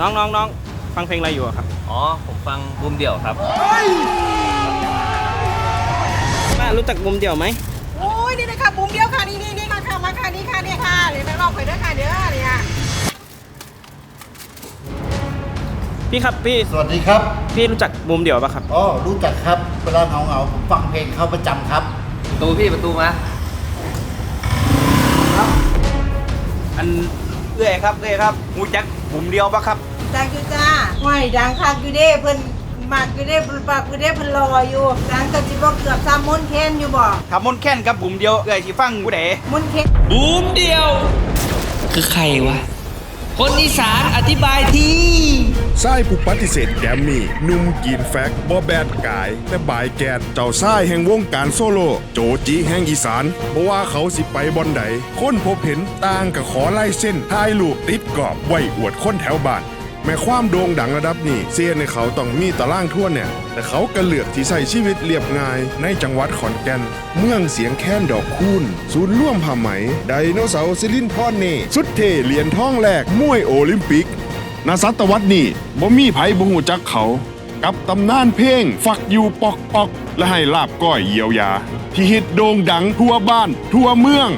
น้องน้องน้องฟังเพลงอะไรอยู่อะครับ อ๋อ ผมฟังบูมเดี่ยวครับ ป้ารู้จักมุมเดี่ยวไหม โอ้ยนี่นะคะบุ้มเดียวค่ะนี่นี่นี่มาค่ะมาค่ะนี่ค่ะนี่ค่ะเดี๋ยวนักร้องไปด้วยค่ะเดี๋ยวเนี่ยพี่ครับพี่สวัสดีครับ พี่รู้จักมุมเดี่ยวปะครับ อ๋อ รู้จักครับ เวลาเหงาเหงาๆผมฟังเพลงเขาประจำครับ ประตูพี่ประตูมา อันเอ้อยครับเอ้อยครับหูจักผมเดียวปะครับ ดังอยู่จ้าห้อยดังคักอยู่เด้เพิ่นมากอยู่เด้เพิ่นปากอยู่เด้เพิ่นรออยู่ดังก็สิบ่เกือบซ้ำมนต์เคนอยู่บ่ทำมนต์แค้นกับผมเดียวเอ้อยสิฟังผู้ใดมนต์เคนบูมเดียว คือใครวะ คนอีสานอธิบายทีไส้ผู้ปฏิเสธแกรมมี่หนุ่มกินแฟกบอแบดกายและบายแกดเจ้าไส้แห่งวงการโซโล โจจีแห่งอีสานเพราะว่าเขาสิไปบอนใดคนพบเห็นต่างกับขอไล่เส้นถ่ายรูปติดกรอบไว้อวดคนแถวบ้าน แม้ความโด่งดังระดับนี้เสียนในเขาต้องมีตารางทั่วเนี่ย แต่เขาก็เลือกที่ใส่ชีวิตเรียบง่ายในจังหวัดขอนแก่น เมืองเสียงแค้นดอกคูนศูนย์ร่วมผ้าไหม ไดโนเสาร์ซิลินพอนเน่สุดเทเหรียญทองแรกมวยโอลิมปิกนาศตวรรษนี้บ่มีไผบ่ฮู้จักเขา กับตำนานเพลงฝักอยู่ปอกปอกและให้ลาบก้อยเยียวยา ที่ฮิตโด่งดังทั่วบ้าน ทั่วเมือง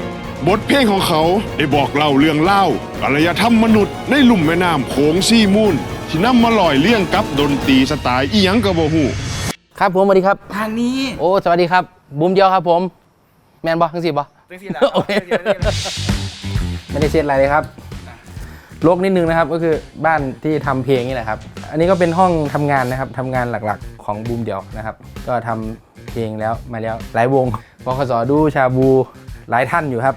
บทเพลงของเขาได้บอกเล่าเรื่องเล่าอารยธรรมมนุษย์ในลุ่มแม่น้ำโขงซี่มูลที่นำมาลอยเลี่ยงกับดนตรีสไตล์อีหยังก็บ่ฮู้ครับผมสวัสดีครับ ทางนี้โอ้สวัสดีครับบูมเดียวครับผม แมนบอทั้งสิบอจังสิล่ะโอเคไม่ได้เช็ดอะไรเลยครับลกนิดนึงนะครับก็คือบ้านที่ทำเพลงนี่แหละครับ อันนี้ก็เป็นห้องทำงานนะครับทำงานหลักๆ ของบูมเดียวนะครับ ก็ทำเพลงแล้วมาแล้วหลายวงบคสดูชาบูหลายท่านอยู่ครับ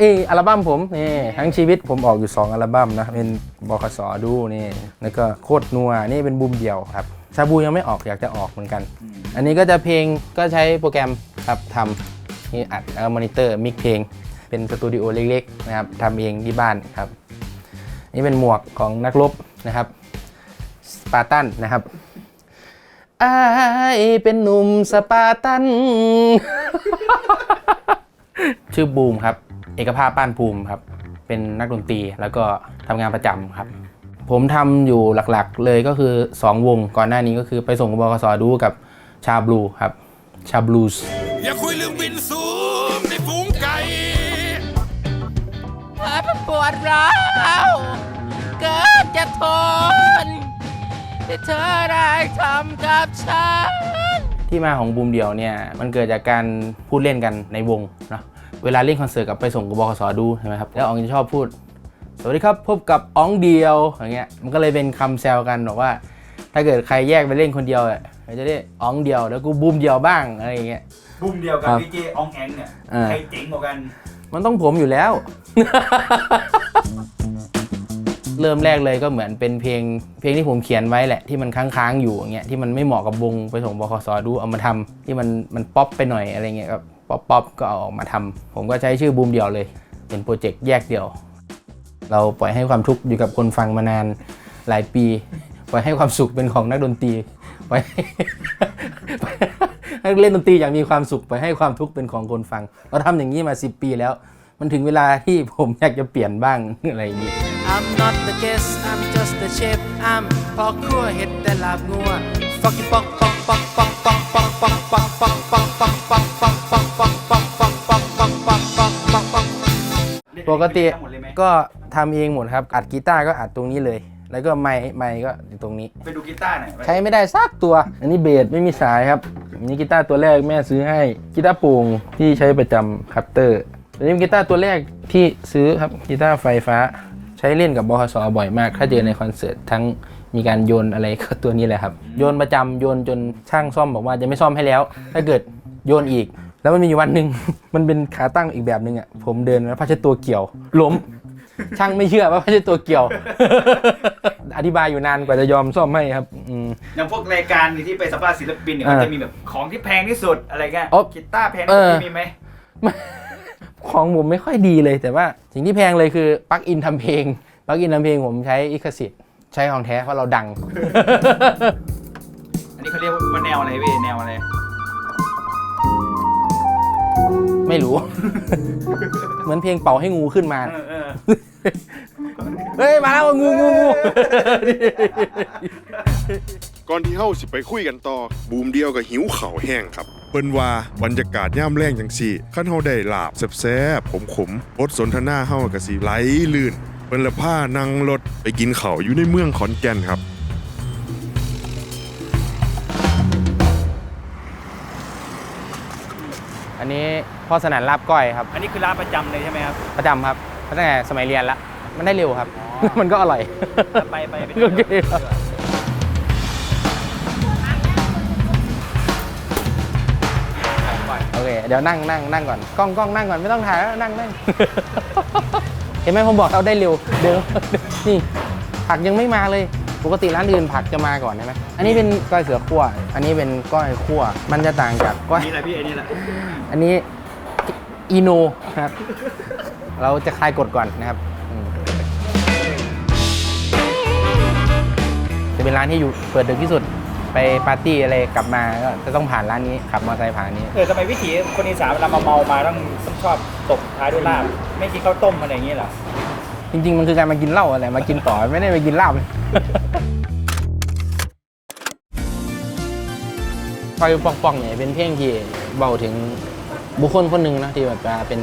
เอออัลบั้มผมนี่ทั้งชีวิตผมออกอยู่ 2 อัลบั้มนะครับเป็นบคสดูนี่แล้วก็โคตรนัวนี่เป็นบูมเดียวครับชาบูยังไม่ออกอยากจะออกเหมือนกัน อันนี้ก็จะเพลงก็ใช้โปรแกรมครับทำนี่อัดแล้วมอนิเตอร์มิกเพลง เป็นสตูดิโอเล็กๆนะครับทำเองที่บ้านครับ นี่เป็นหมวกของนักรบนะครับสปาร์ตันนะครับอายเป็นหนุ่มสปาร์ตัน ชื่อบูมครับ เอกภาพป้านภูมิครับ เป็นนักดนตรีแล้วก็ทำงานประจำครับ ผมทำอยู่หลักๆเลยก็คือ 2 วงก่อนหน้านี้ก็คือไปส่งบกสดูกับชาบลูครับ ชาบลูสอย่าคุยเรื่องบินสูงในฝูงไก่ปวดร้าวเกิดจะทนที่เธอได้ทำกับฉันที่มาของบูมเดียวเนี่ยมันเกิดจากการพูดเล่นกันในวงเนาะ เวลาเล่นคอนเสิร์ตกับไปส่งกับบกสดูใช่ไหมครับแล้วอ๋องจะชอบพูด สวัสดีครับพบกับอ๋องเดียวอย่างเงี้ยมันก็เลยเป็นคำแซวกันบอกว่า ถ้าเกิดใครแยกไปเล่นคนเดียวอะเดี๋ยวจะได้อ๋องเดียวแล้วกูบูมเดียวบ้างอะไรอย่างเงี้ยบุ้มเดียวกับครับดีเจอองแองเนี่ยอ่าใครเจ๋งกว่ากัน มันต้องผมอยู่แล้ว เริ่มแรกเลยก็เหมือนเป็นเพลงเพลงที่ผมเขียนไว้แหละที่มันค้างๆอยู่อย่างเงี้ยที่มันไม่เหมาะกับวงไปส่งบคสดูเอามาทำที่มันมันป๊อปไปหน่อยอะไรเงี้ยก็ ป๊อปป๊อปก็เอาออกมาทำผมก็ใช้ชื่อบูมเดียวเลย เป็นโปรเจกต์แยกเดี่ยว เราปล่อยให้ความทุกข์อยู่กับคนฟังมานานหลายปี ปล่อยให้ความสุขเป็นของนักดนตรีปล่อยให้เล่นดนตรีอย่างมีความสุขปล่อยให้ความทุกข์เป็นของคนฟัง เราทำอย่างนี้มา 10 ปีแล้ว มันถึงเวลาที่ผมอยากจะเปลี่ยนบ้างอะไรอย่างนี้ I'm not the guest I'm just the chef I'm พอครัวเห็ดแต่ลาบงัว Fuck you fuck fuck fuck fuck ปกติทั้งหมดเลยไหมก็ทำเองหมดครับ อัดกีตาร์ก็อัดตรงนี้เลย แล้วก็ไมค์ไมค์ก็อยู่ตรงนี้ ไปดูกีตาร์หน่อยใช้ไม่ได้สักตัว อันนี้เบสไม่มีสายครับอันนี้กีตาร์ตัวแรกแม่ซื้อให้กีตาร์โปร่งที่ใช้ประจำคัปเตอร์อันนี้เป็นกีตาร์ตัวแรกที่ซื้อครับกีตาร์ไฟฟ้า ใช้เล่นกับบคสบ่อยมาก ถ้าเจอในคอนเสิร์ตทั้งมีการโยนอะไรก็ตัวนี้แหละครับ โยนประจำโยนจนช่างซ่อมบอกว่าจะไม่ซ่อมให้แล้ว ถ้าเกิดโยนอีก แล้วมันมีอยู่วันหนึ่ง มันเป็นขาตั้งอีกแบบหนึ่งอะผมเดินแล้วผ้าเช็ดตัวเกี่ยวล้ม ช่างไม่เชื่อว่าผ้าเช็ดตัวเกี่ยว อธิบายอยู่นานกว่าจะยอมซ่อมให้ครับอืม อย่างพวกรายการที่ไปสัมภาษณ์ศิลปินเนี่ยอ่ามันจะมีแบบของที่แพงที่สุดอะไรเงี้ยอ๋อกีตาร์แพงเอที่สุอดมีไหมของผมไม่ค่อยดีเลย แต่ว่าสิ่งที่แพงเลยคือปลั๊กอินทำเพลงปลั๊กอินทำเพลงผมใช้อิคสิทธิ์ใช้ของแท้เพราะเราดัง อันนี้เขาเรียกว่าแนวอะไรเว้ยแนวอะไร ไม่รู้ เหมือนเพลงเป่าให้งูขึ้นมา เออเออเฮ้ย มาแล้วงูงูงูก่อนที่เฮาสิไปคุยกันต่อ บูมเดียวกับหิวข่าวแห้งครับ เปิ้นว่าบรรยากาศย่ามแรงจังซี่คันเฮาได้ลาบแซ่บๆขมๆบทสนทนาเฮาก็สิไหลลื่น เปิ้นละผ้านั่งรถไปกินข้าวอยู่ในเมืองขอนแก่นครับ อันนี้พ่อสนานลาบก้อยครับ อันนี้คือร้านประจำเลยใช่ไหมครับ ประจำครับตั้งแต่สมัยเรียนละมันได้เร็วครับมันก็อร่อย ไปไปไปโอเคครับ โอเค เดี๋ยวนั่งนั่งนั่งก่อน กล้องกล้องนั่งก่อนไม่ต้องถ่ายแล้วนั่งนั่ง เห็นไหมผมบอกเราได้เร็วเดี๋ยวนี่ผักยังไม่มาเลย ปกติร้านอื่นผักจะมาก่อนใช่ไหมอันนี้เป็นก้อยเสือคั่วอันนี้เป็นก้อยคั่วมันจะต่างจากก้อย นี่แหละพี่ไอ้นี่แหละอันนี้อีโนนะครับ เราจะคลายกฎก่อนนะครับอืมจะเป็นร้านที่อยู่เปิดดึกที่สุด ไปปาร์ตี้อะไรกลับมาก็จะต้องผ่านร้านนี้ขับมอเตอร์ไซค์ผ่านอันนี้ เออทำไมวิถีคนอีสานเวลามาเมามาต้องต้องชอบตบท้ายด้วยลาบ ไม่กินข้าวต้มอะไรอย่างนี้เหรอ จริง ๆ มันคือการมากินเหล้าอะไรมากินต่อไม่ได้มากินลาบไฟป่องๆเนี่ยเป็นเพลงที่เบาถึงบุคคลคนหนึ่งนะที่แบบว่าเป็น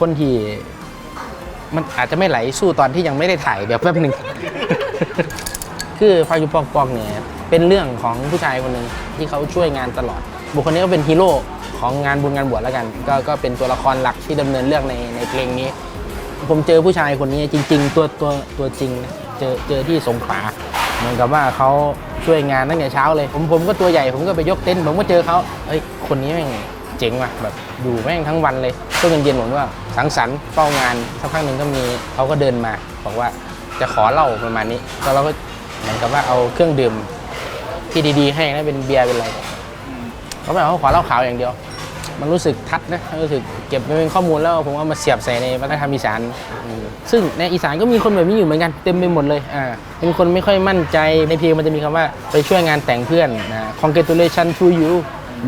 คนที่มันอาจจะไม่ไหลสู้ตอนที่ยังไม่ได้ถ่ายเดี๋ยวแป๊บหนึ่ง คือไฟยุปองปองเนี่ยเป็นเรื่องของผู้ชายคนหนึ่งที่เขาช่วยงานตลอด บุคคลนี้ก็เป็นฮีโร่ของงานบุญงานบวชแล้วกัน ก็ก็เป็นตัวละครหลักที่ดำเนินเรื่องในในเพลงนี้ ผมเจอผู้ชายคนนี้จริง ๆ ตัวตัวตัวจริงนะเจอเจอที่สงขลาเหมือนกับว่าเขาช่วยงานตั้งแต่เช้าเลย ผมผมก็ตัวใหญ่ผมก็ไปยกเต็นท์ผมก็เจอเขาเอ้ยคนนี้แม่งเจ๋งว่ะแบบอยู่แม่งทั้งวันเลยช่วงเย็นๆผมก็สังสรรค์เฝ้างานสักพักหนึ่งก็มีเขาก็เดินมาบอกว่าจะขอเหล้าประมาณนี้ก็เราก็เหมือนกับว่าเอาเครื่องดื่มที่ดีๆ ให้นะเป็นเบียร์เป็นอะไรเขาไม่เอาเขาขอเหล้าขาวอย่างเดียว มันรู้สึกทัดนะรู้สึกเก็บไปเป็นข้อมูลแล้วผมเอามาเสียบใส่ในวัฒนธรรมอีสาน ซึ่งในอีสานก็มีคนแบบนี้อยู่เหมือนกันเต็มไปหมดเลยอ่าเป็นคนไม่ค่อยมั่นใจในเพลงมันจะมีคำว่าไปช่วยงานแต่งเพื่อนนะ congratulation to you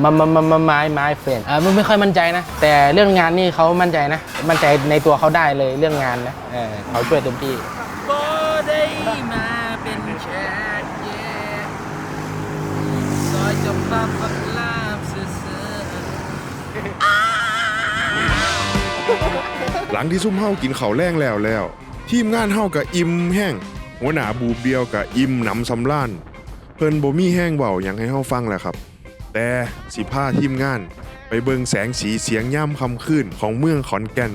มามามามา my my friend อ่ามันไม่ค่อยมั่นใจนะ แต่เรื่องงานนี่เขามั่นใจนะ มั่นใจในตัวเขาได้เลยเรื่องงานนะเออเขาช่วยเต็มที่ได้มาเป็นแชทเย่ซอยจำปา หลังที่ซุ่มเฮากินข้าวแรงแล้วแล้ว ทีมงานเฮากับอิ่มแห้งหัวหน้าบูเดียวกับอิ่มหนำสำล้าน เพิ่นบ่มีแห้งเบาหยังให้เฮาฟังแหละครับ แต่สิพาทีมงาน ไปเบิงแสงสีเสียงย่ำคำคืนของเมืองขอนแก่น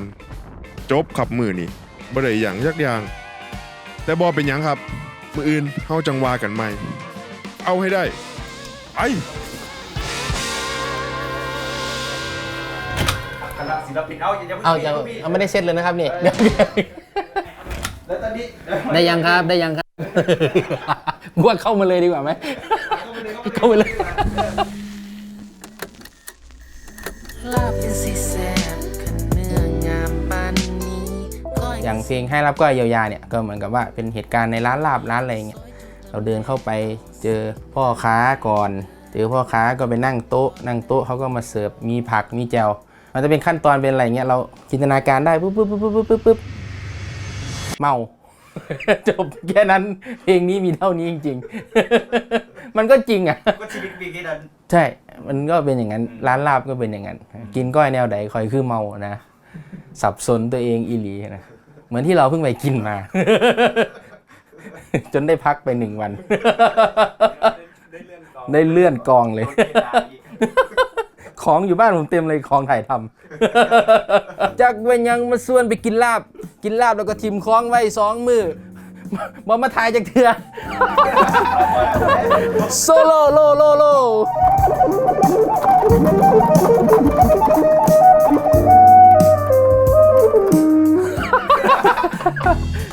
จบขับมือนี่บ่ได้อย่างยักอย่าง แต่บ่เป็นหยังครับ มืออื่นเฮาจังวากันใหม่ เอาให้ได้ไป ศิลปินเอาอย่าเอายังเอาไม่ได้เซตเลยนะครับนี่แล้วตอนนี้ได้ยังครับได้ยังครับกูว่าเข้ามาเลยดีกว่าไหมเข้ามาเลยลาบเป็นสีแสบขันเนื้องามปานนี้ก็อย่างเพลงให้รับก็เยียวยาเนี่ยก็เหมือนกับว่าเป็นเหตุการณ์ในร้านลาบร้านอะไรเงี้ยเราเดินเข้าไปเจอพ่อค้าก่อนเจอพ่อค้าก็ไปนั่งโต๊ะ นั่งโต๊ะเขาก็มาเสิร์ฟมีผักมีแจว มันจะเป็นขั้นตอนเป็นอะไรเงี้ยเราจินตนาการได้ปุ๊บปุ๊บปุ๊บปุ๊บปุ๊บปุ๊บปุ๊บเมาจบแค่นั้นเพลงนี้มีเท่านี้จริงๆ มันก็จริงอะก็ชีวิตมีแค่นั้นใช่ มันก็เป็นอย่างนั้นร้านลาบก็เป็นอย่างนั้น กินก้อยแนวใดคอยคือเมานะสับสนตัวเองอีหลีนะเหมือนที่เราเพิ่งไปกินมา จนได้พักไปหนึ่งวัน ได้เลื่อนกองเลย ของอยู่บ้านผมเต็มเลยของถ่ายทำ จากเวนยังมาส่วนไปกินลาบ กินลาบแล้วก็ทิมคล้องไว้สองมือมามาถ่ายจากเถื่อโซโลโลโลโล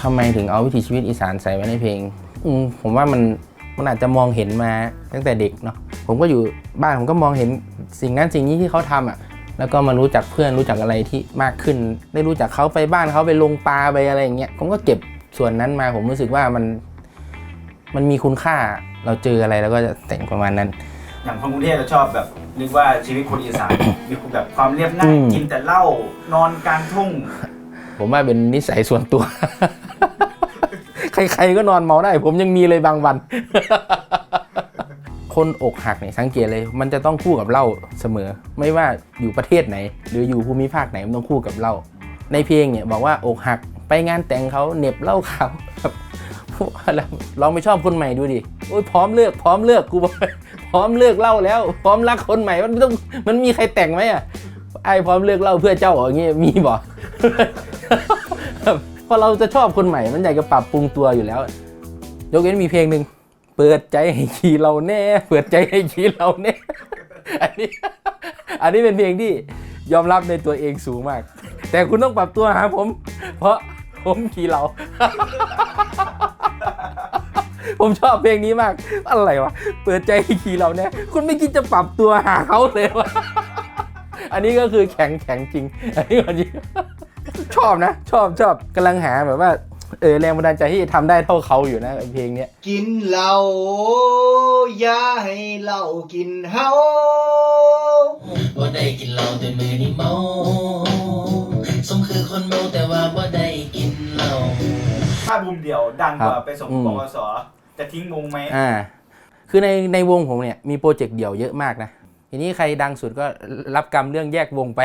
ทำไมถึงเอาวิถีชีวิตอีสานใส่ไว้ในเพลง อืมผมว่ามันมันอาจจะมองเห็นมาตั้งแต่เด็กเนาะ ผมก็อยู่บ้านผมก็มองเห็นสิ่งนั้นสิ่งนี้ที่เขาทำอะ แล้วก็มารู้จักเพื่อนรู้จักอะไรที่มากขึ้น ได้รู้จักเขาไปบ้านเขาไปลงปลาไปอะไรอย่างเงี้ยผมก็เก็บส่วนนั้นมาผมรู้สึกว่ามัน มันมีคุณค่าเราเจออะไรแล้วก็จะแต่งประมาณนั้นอย่างคนกรุงเทพเราชอบแบบนึกว่าชีวิตคนอีสานมีแบบความเรียบง่าอืยมกินแต่เหล้านอนกลางทุ่ง ผมว่าเป็นนิสัยส่วนตัว ใครๆก็นอนเมาได้ ผมยังมีเลยบางวัน คนอกหักเนี่ยสังเกตเลย มันจะต้องคู่กับเหล้าเสมอ ไม่ว่าอยู่ประเทศไหน หรืออยู่ภูมิภาคไหนมันต้องคู่กับเหล้าในเพลงเนี่ยบอกว่าอกหักไปงานแต่งเขาเหน็บเหล้าขาวครับลองไปชอบคนใหม่ดูดิโอ้ยพร้อมเลิกพร้อมเลิกกูบอกพร้อมเลิกเล้าแล้ว พร้อมรักคนใหม่มันไม่ต้องมันมีใครแต่งไหมอะไอ้พร้อมเลิกเล้าเพื่อเจ้าอย่างเงี้ยมีบ่พอเราจะชอบคนใหม่มันอยากจะปรับปรุงตัวอยู่แล้ว ยกเว้นมีเพลงหนึ่ง เปิดใจให้ขี่เราแน่ เปิดใจให้ขี่เราแน่ อันนี้ อันนี้เป็นเพลงที่ยอมรับในตัวเองสูงมาก แต่คุณต้องปรับตัวหาผม เพราะผมขี่เรา ผมชอบเพลงนี้มาก อะไรวะ เปิดใจให้ขี่เราแน่ คุณไม่คิดจะปรับตัวหาเขาเลยวะอันนี้ก็คือแข็งแข็งจริง อันนี้จริงชอบนะ ชอบชอบกำลังหาแบบว่า เออแรงบันดาลใจที่จะทำได้เท่าเขาอยู่นะเพลงเนี้ยกินเหล้าอย่าให้เหล้ากินเฮาบ่ได้กินเหล้าแต่มือนี่เมาสมคือคนเมาแต่ว่าบ่ได้กินเหล้าถ้าบูมเดี่ยวดังกว่าครับไปส่งอืมปวสจะทิ้งวงไหมอ่าคือในในวงผมเนี่ยมีโปรเจกต์เดี่ยวเยอะมากนะทีนี้ใครดังสุดก็รับกรรมเรื่องแยกวงไป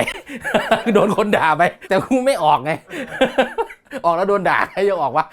โดนคนด่าไป แต่กูไม่ออกไง ออกแล้วโดนด่าให้ยังออกวะ